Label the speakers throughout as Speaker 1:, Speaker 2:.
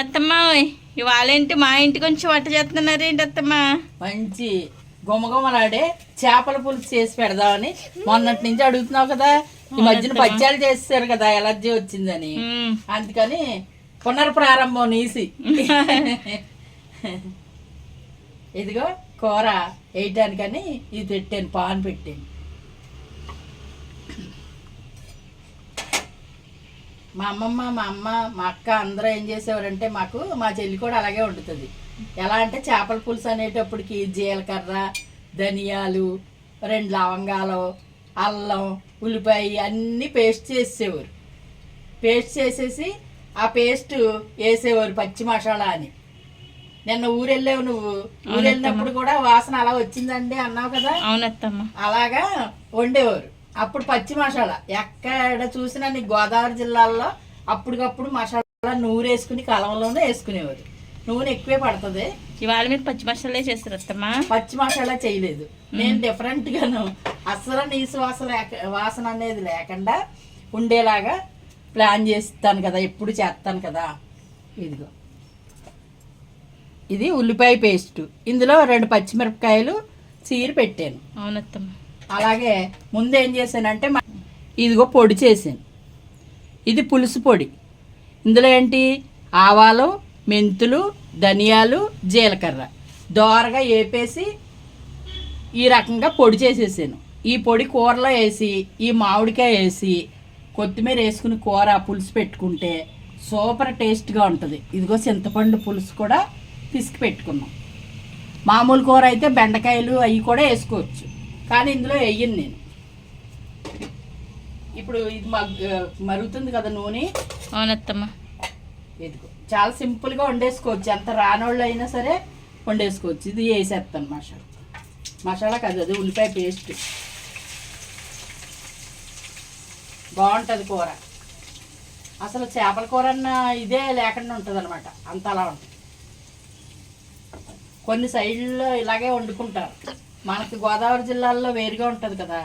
Speaker 1: ఏంటత్తమ్మా ఇవాళ ఏంటి మా ఇంటికి వచ్చి వంట చేస్తున్నారు ఏంటత్తమ్మా
Speaker 2: మంచి గుమగుమలాడే చేపల పులుసు చేసి పెడదామని మొన్నటి నుంచి అడుగుతున్నావు కదా ఈ మధ్యన పద్యాలు చేస్తారు కదా ఎలర్జీ వచ్చిందని. అందుకని పునర్ప్రారంభం నీసి. ఇదిగో కూర వేయటానికని ఇది పెట్టాను పాన్ పెట్టాను. మా అమ్మమ్మ మా అమ్మ మా అక్క అందరూ ఏం చేసేవారంటే మాకు మా చెల్లి కూడా అలాగే వండుతుంది. ఎలా అంటే చేపల పులుసు అనేటప్పటికి జీలకర్ర ధనియాలు రెండు లవంగాలు అల్లం ఉల్లిపాయ అన్నీ పేస్ట్ చేసేవారు. పేస్ట్ చేసేసి ఆ పేస్ట్ వేసేవారు పచ్చి మసాలా అని. నిన్న ఊరెళ్ళావు నువ్వు. ఊరెళ్ళినప్పుడు కూడా వాసన అలా వచ్చిందండి అన్నావు కదా?
Speaker 1: అవునత్తమ్మా.
Speaker 2: అలాగా వండేవారు. అప్పుడు పచ్చి మసాలా. ఎక్కడ చూసినా నీ గోదావరి జిల్లాల్లో అప్పటికప్పుడు మసాలా నూరేసుకుని కలంలోనే వేసుకునేవారు. నూనె ఎక్కువే పడుతుంది.
Speaker 1: ఇవాళ మీరు పచ్చి మసాలా చేస్తారు అత్తమ్మా.
Speaker 2: పచ్చి మసాలా చేయలేదు. నేను డిఫరెంట్ గాను అసలు నీసు వాసన వాసన అనేది లేకుండా ఉండేలాగా ప్లాన్ చేస్తాను కదా ఎప్పుడు చేస్తాను కదా. ఇదిగో. ఇది ఉల్లిపాయ పేస్ట్. ఇందులో రెండు పచ్చిమిరపకాయలు చీర పెట్టాను.
Speaker 1: అవునత్తమ్మా.
Speaker 2: అలాగే ముందు ఏం చేశానంటే ఇదిగో పొడి చేశాను. ఇది పులుసు పొడి. ఇందులో ఏంటి? ఆవాలు మెంతులు ధనియాలు జీలకర్ర. దోరగా వేపేసి ఈ రకంగా పొడి చేసేసాను. ఈ పొడి కూరలో వేసి ఈ మామిడికాయ వేసి కొత్తిమీర వేసుకుని కూర పులుసు పెట్టుకుంటే సూపర్ టేస్ట్గా ఉంటుంది. ఇదిగో చింతపండు పులుసు కూడా పిసికి పెట్టుకున్నాం. మామూలు కూర అయితే బెండకాయలు అవి కూడా వేసుకోవచ్చు. కానీ ఇందులో వేయను నేను. ఇప్పుడు ఇది మగ్ మరుగుతుంది కదా నూనె.
Speaker 1: అవునత్తమ్మా.
Speaker 2: ఇదిగో చాలా సింపుల్గా వండేసుకోవచ్చు. ఎంత రానోళ్ళు అయినా సరే వండేసుకోవచ్చు. ఇది వేసేస్తాను మసాలా. మసాలా కాదు అది ఉల్లిపాయ పేస్ట్. బాగుంటుంది కూర. అసలు చేపల కూర అన్న ఇదే లేకుండా ఉంటుంది అనమాట అంత అలా ఉంటుంది. కొన్ని సైడ్లో ఇలాగే వండుకుంటారు. మనకి గోదావరి జిల్లాల్లో వేరుగా ఉంటుంది కదా.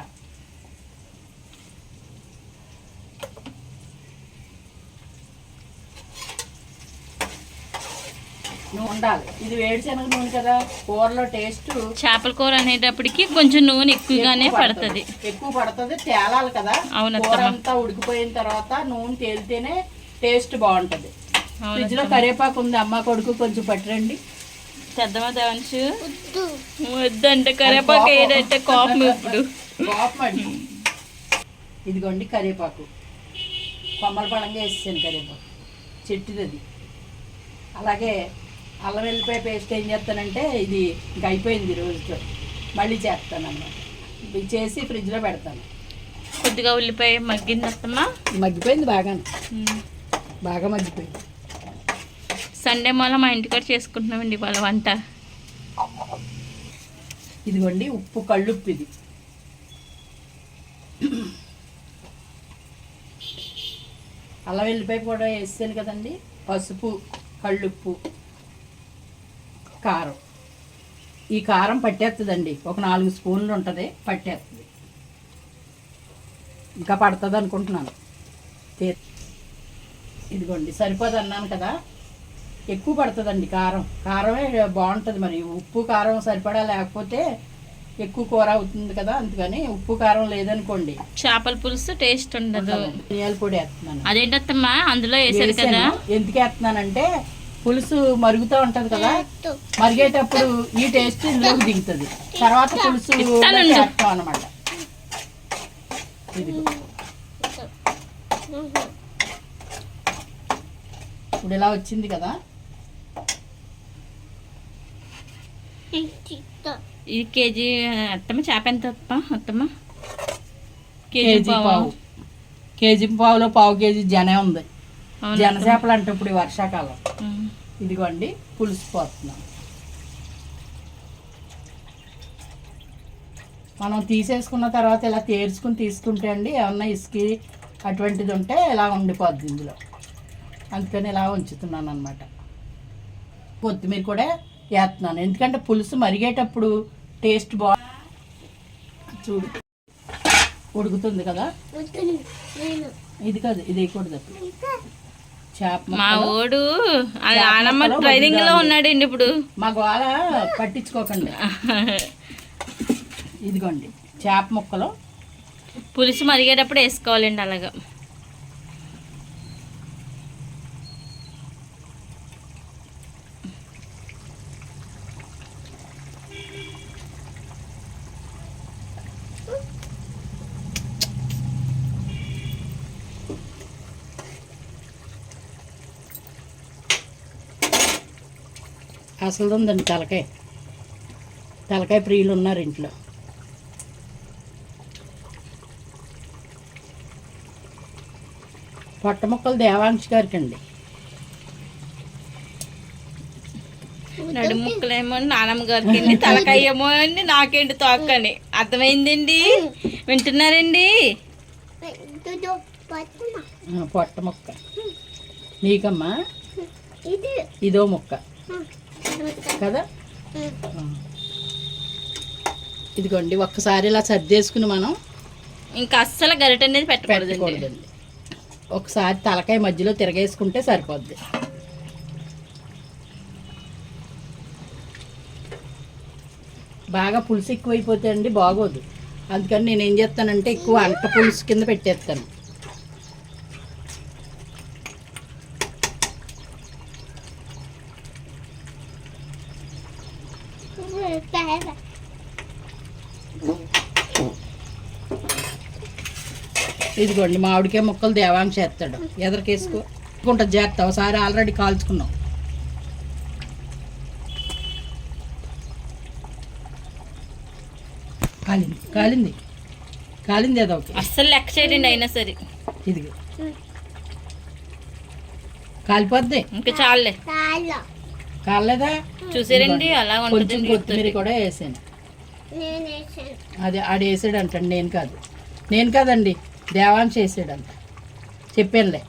Speaker 2: నువ్వు ఉండాలి. ఇది వేడి శనగ నూనె కదా. కూరలో టేస్ట్
Speaker 1: చేపల కూర అనేటప్పటికి కొంచెం నూనె ఎక్కువగానే పడుతుంది.
Speaker 2: ఎక్కువ పడుతుంది. తేలాలి కదా. కూర అంతా ఉడికిపోయిన తర్వాత నూనె తేలితేనే టేస్ట్ బాగుంటది. ఫ్రిడ్జ్లో కరివేపాకు ఉంది. అమ్మ కొడుకు కొంచెం పట్టురండి.
Speaker 1: పెద్దమా దేవంశు వద్దంటే కరేపాకు ఏదంటే కోపం ఇప్పుడు.
Speaker 2: కోపం ఇదిగోండి కరివేపాకు కొమ్మల పడంగా వేసేసాను కరివేపాకు చెట్టుది అది అలాగే అల్లం వెల్లిపాయ పేస్ట్ ఏం చేస్తానంటే ఇది ఇంక అయిపోయింది రోజుతో. మళ్ళీ చేస్తాను అన్నమాట ఇది చేసి ఫ్రిడ్జ్లో పెడతాను.
Speaker 1: కొద్దిగా ఉల్లిపాయ మగ్గింది అత్తమ్మా.
Speaker 2: మగ్గిపోయింది బాగా. బాగా మగ్గిపోయింది.
Speaker 1: సండే మూల మా ఇంటికాడ చేసుకుంటున్నామండి వాళ్ళ వంట.
Speaker 2: ఇదిగోండి ఉప్పు కళ్ళుప్పు ఇది. అలా వెళ్ళిపోయి కూడా వేసాను కదండి పసుపు కళ్ళుప్పు కారం. ఈ కారం పట్టేస్తుందండి ఒక నాలుగు స్పూన్లు ఉంటుంది పట్టేస్తుంది ఇంకా పడుతుంది అనుకుంటున్నాను ఇదిగోండి సరిపోదు అన్నాను కదా. ఎక్కువ పడుతుందండి కారం. కారమే బాగుంటుంది మరి. ఉప్పు కారం సరిపడా లేకపోతే ఎక్కువ కూర అవుతుంది కదా అందుకని ఉప్పు కారం లేదనుకోండి.
Speaker 1: చేపల పులుసు టేస్ట్ ఉండదు.
Speaker 2: ధనియాల పొడి వేస్తున్నాను.
Speaker 1: అదేంటత్తమ్మా? అందులో వేసారు కదా.
Speaker 2: ఎందుకు వేస్తున్నానంటే పులుసు మరుగుతూ ఉంటది కదా. మరిగేటప్పుడు ఈ టేస్ట్ ఇందులోకి దిగుతుంది. తర్వాత పులుసు అనమాట ఇప్పుడు ఇలా వచ్చింది కదా.
Speaker 1: ఇది కేజీ అత్తమ్మ చేప ఎంత అత్త అత్తమ్మ? కేజీ పావు?
Speaker 2: కేజీ పావులో పావు కేజీ జనే ఉంది? జన చేపలు అంటే ఇప్పుడు ఈ వర్షాకాలం. ఇదిగోండి పులుసు పోతున్నాం. మనం తీసేసుకున్న తర్వాత ఇలా తేర్చుకుని తీసుకుంటే అండి ఏమన్నా ఇసుకి అటువంటిది ఉంటే ఇలా ఉండిపోద్ది ఇందులో. అందుకని ఇలా ఉంచుతున్నాను అనమాట కొత్తిమీర కూడా వేస్తున్నాను. ఎందుకంటే పులుసు మరిగేటప్పుడు టేస్ట్ బా చూడు. ఉడుకుతుంది కదా? ఇది కాదు ఇది వేయకూడదు. చేప
Speaker 1: మా. ఓడు ఆ
Speaker 2: చేప
Speaker 1: నానమ్మ
Speaker 2: ముక్కలు ట్రైనింగ్లో.
Speaker 1: ఉన్నాడండి ఇప్పుడు.
Speaker 2: మా గోళ పట్టించుకోకండి. ఇదిగోండి చేప ముక్కలు.
Speaker 1: పులుసు మరిగేటప్పుడు వేసుకోవాలండి అలాగా.
Speaker 2: అసలు ఉందండి తలకాయ. తలకాయ ప్రియులు ఉన్నారు ఇంట్లో. పొట్ట ముక్కలు దేవాంశ్ గారికి అండి
Speaker 1: నడుము ముక్కలేమో నానమ్మ గారికి అండి తలకాయ ఏమో అండి నాకేంటి తోకని. అర్థమైందండి? వింటున్నారండి?
Speaker 2: పొట్ట ముక్క. నీకమ్మా?
Speaker 3: ఇది.
Speaker 2: ఇదో ముక్క. కదా. ఇదిగోండి ఒక్కసారి ఇలా సర్దేసుకుని మనం
Speaker 1: ఇంకా అస్సలు గరిట అనేది పెట్టకూడదండి.
Speaker 2: పెట్టకూడదండి. ఒకసారి తలకాయ మధ్యలో తిరగేసుకుంటే సరిపోద్ది. బాగా పులుసు ఎక్కువైపోతే అండి బాగోదు. అందుకని నేను ఏం చేస్తానంటే ఎక్కువ అంట పులుసు కింద పెట్టేస్తాను. ఇదిగోండి మామిడికాయ ముక్కలు దేవాంశ చేస్తాడు. ఎదరికేసుకో. ఉంటుంది జాగ్రత్త ఒకసారి ఆల్రెడీ కాల్చుకున్నాం. కాలింది కాలింది. కాలింది ఏదో ఒకటి.
Speaker 1: అస్సలు లెక్క చేయడండి అయినా సరే.
Speaker 2: ఇదిగో. కాలిపోద్ది?
Speaker 1: ఇంకా చాలులే
Speaker 3: చాలా
Speaker 2: కాలేదా
Speaker 1: చూసారండి అలా
Speaker 2: కొంచెం కొత్తిమీర కూడా వేసాను.
Speaker 3: నేను వేసాను
Speaker 2: అది ఆడు వేసాడు అంటండి నేను కాదు. నేను కాదండి. దేవాంశ వేసాడంట చెప్పానులే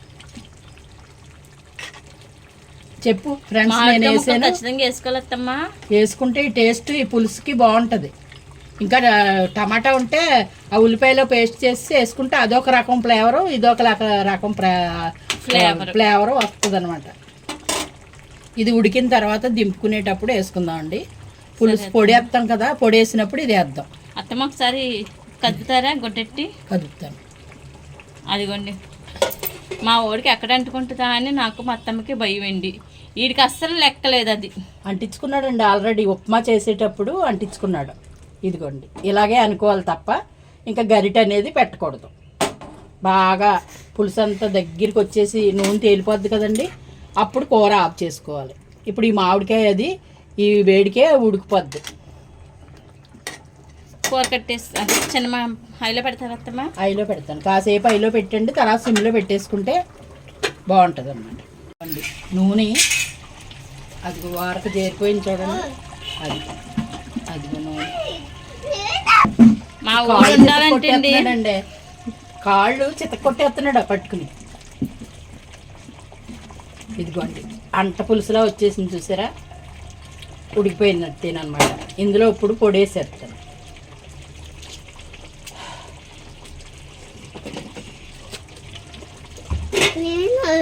Speaker 2: చెప్పు ఫ్రెండ్స్ నేను వేసాను.
Speaker 1: ఖచ్చితంగా వేసుకోలేదమ్మా
Speaker 2: వేసుకుంటే ఈ టేస్ట్ ఈ పులుసుకి బాగుంటుంది. ఇంకా టమాటా ఉంటే ఆ ఉల్లిపాయలో పేస్ట్ చేసి వేసుకుంటే అదొక రకం ఫ్లేవరు ఇదొక రక-
Speaker 1: Flavour.
Speaker 2: ఫ్లేవర్. వస్తుంది అనమాట ఇది ఉడికిన తర్వాత దింపుకునేటప్పుడు వేసుకుందామండి. పులుసు పొడి వేస్తాం కదా పొడి వేసినప్పుడు ఇది వేద్దాం
Speaker 1: అత్తమ్మ ఒకసారి కదుపుతారా గొడ్డెట్టి
Speaker 2: కదుపుతాను.
Speaker 1: అదిగోండి. మా ఊడికి ఎక్కడ అంటుకుంటుందా అని నాకు మా అత్తమ్మకి భయం అండి. వీడికి అస్సలు లెక్కలేదు అది.
Speaker 2: అంటించుకున్నాడండి ఆల్రెడీ. ఉప్మా చేసేటప్పుడు అంటించుకున్నాడు. ఇదిగోండి. ఇలాగే అనుకోవాలి తప్ప ఇంకా గరిట అనేది పెట్టకూడదు. బాగా పులుసు అంతా దగ్గరికి వచ్చేసి నూనె తేలిపోద్ది కదండి. అప్పుడు కూర ఆఫ్ చేసుకోవాలి. ఇప్పుడు ఈ మామిడికాయ అది ఈ వేడికే ఉడికిపోద్ది.
Speaker 1: కూర కట్టేసి అది చిన్న మా హైలో పెడతారు అత్తమ్మ
Speaker 2: ఐలో పెడతాను. కాసేపు ఐలో పెట్టండి తర్వాత సిమ్లో పెట్టేసుకుంటే బాగుంటుంది అన్నమాట అండి నూనె అది వారకు చేరిపోయింది చూడండి. అది అది నూనె.
Speaker 1: మా
Speaker 2: కాళ్ళు
Speaker 1: ఉండాలంటే
Speaker 2: చితక కొట్టేస్తున్నాడు పట్టుకుని ఇదిగోండి. అంట పులుసులా వచ్చేసింది చూసారా? ఉడికిపోయినట్టేనమాట ఇందులో ఇప్పుడు పొడేసేస్తాను
Speaker 3: నేను వేస్తా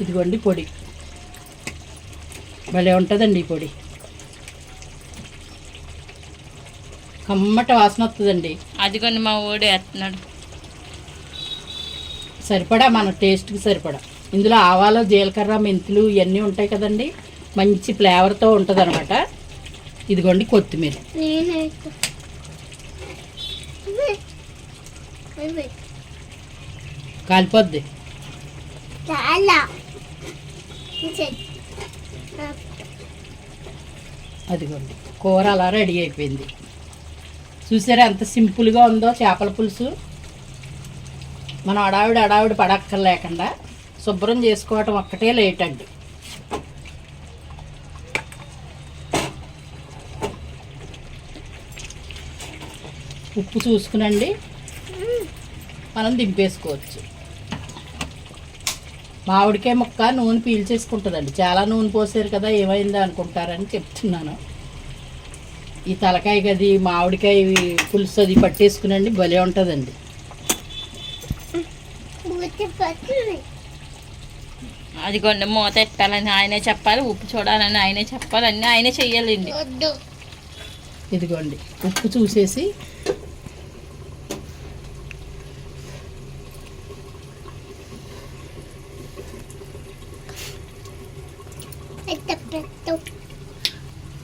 Speaker 2: ఇదిగోండి పొడి. భలే ఉంటుందండి ఈ పొడి. కమ్మట వాసన వస్తుందండి.
Speaker 1: అదిగోండి మా ఊడు వేస్తున్నాడు.
Speaker 2: సరిపడా మన టేస్ట్కి సరిపడా. ఇందులో ఆవాలు జీలకర్ర మెంతులు ఇవన్నీ ఉంటాయి కదండి. మంచి ఫ్లేవర్తో ఉంటుంది అనమాట ఇదిగోండి కొత్తిమీర. కాలిపోద్ది.
Speaker 3: చాలా.
Speaker 2: అదిగోండి కూర అలా రెడీ అయిపోయింది. చూసారా ఎంత సింపుల్గా ఉందో చేపల పులుసు? మనం అడావిడి అడావిడి పడక్కర్లేకుండా శుభ్రం చేసుకోవటం ఒక్కటే లేట్ అండి. ఉప్పు చూసుకునండి. మనం దింపేసుకోవచ్చు. మామిడికాయ ముక్క నూనె పీల్చేసుకుంటుందండి. చాలా నూనె పోసారు కదా ఏమైందో అనుకుంటారని చెప్తున్నాను. ఈ తలకాయ గది మామిడికాయ పులుసు అది పట్టేసుకునండి భలే ఉంటుందండి.
Speaker 3: పట్టుని
Speaker 1: అదిగోండి మూత ఎట్టాలని ఆయనే చెప్పాలి ఉప్పు చూడాలని ఆయనే చెప్పాలి అన్నీ ఆయనే చెయ్యాలండి.
Speaker 2: ఇదిగోండి ఉప్పు చూసేసి
Speaker 3: పెట్ట పెట్టు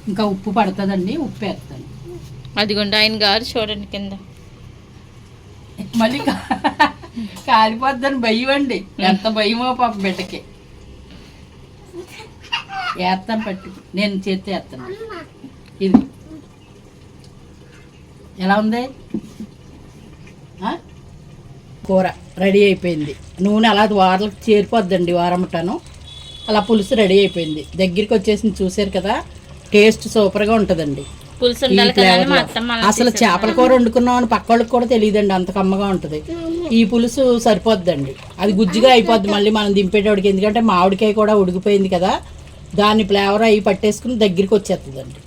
Speaker 2: ఇంకా ఉప్పు పడుతుందండి ఉప్పు వేస్తాను.
Speaker 1: అదిగోండి ఆయన గారు చూడండి కింద.
Speaker 2: మళ్ళీ కాలిపోద్దని భయం అండి. ఎంత భయమో పాప బిడ్డకి. వేస్తాను పట్టు. నేను చేతి వేస్తాను ఇది. ఎలా ఉంది? కూర రెడీ అయిపోయింది. నూనె అలా వారలకు చేరిపోద్దండి వారమటను. అలా పులుసు రెడీ అయిపోయింది. దగ్గరికి వచ్చేసింది చూసారు కదా. టేస్ట్ సూపర్గా ఉంటుందండి. అసలు. చేపల కూర వండుకున్నాం అని పక్క వాళ్ళకి కూడా తెలియదండి అంత కమ్మగా ఉంటుంది. ఈ పులుసు సరిపోద్దండి. అది గుజ్జుగా అయిపోద్ది మళ్ళీ మనం దింపేటోడికి. ఎందుకంటే మామిడికాయ కూడా ఉడికిపోయింది కదా దాని ఫ్లేవర్ అవి పట్టేసుకుని దగ్గరికి వచ్చేస్తుందండి.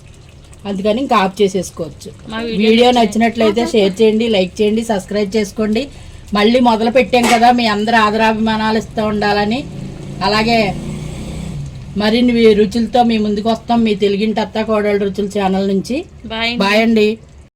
Speaker 2: అందుకని ఇంకా ఆఫ్ చేసేసుకోవచ్చు. వీడియో నచ్చినట్లయితే షేర్ చేయండి లైక్ చేయండి సబ్స్క్రైబ్ చేసుకోండి. మళ్ళీ మొదలు పెట్టాం కదా మీ అందరి ఆదరాభిమానాలు ఇస్తూ ఉండాలని. అలాగే మరిన్ని రుచులతో మీ ముందుకు వస్తాం. మీ తెలుగింటి అత్త కోడలు రుచుల ఛానల్ నుంచి.
Speaker 1: బాయ్
Speaker 2: బాయ్ అండి.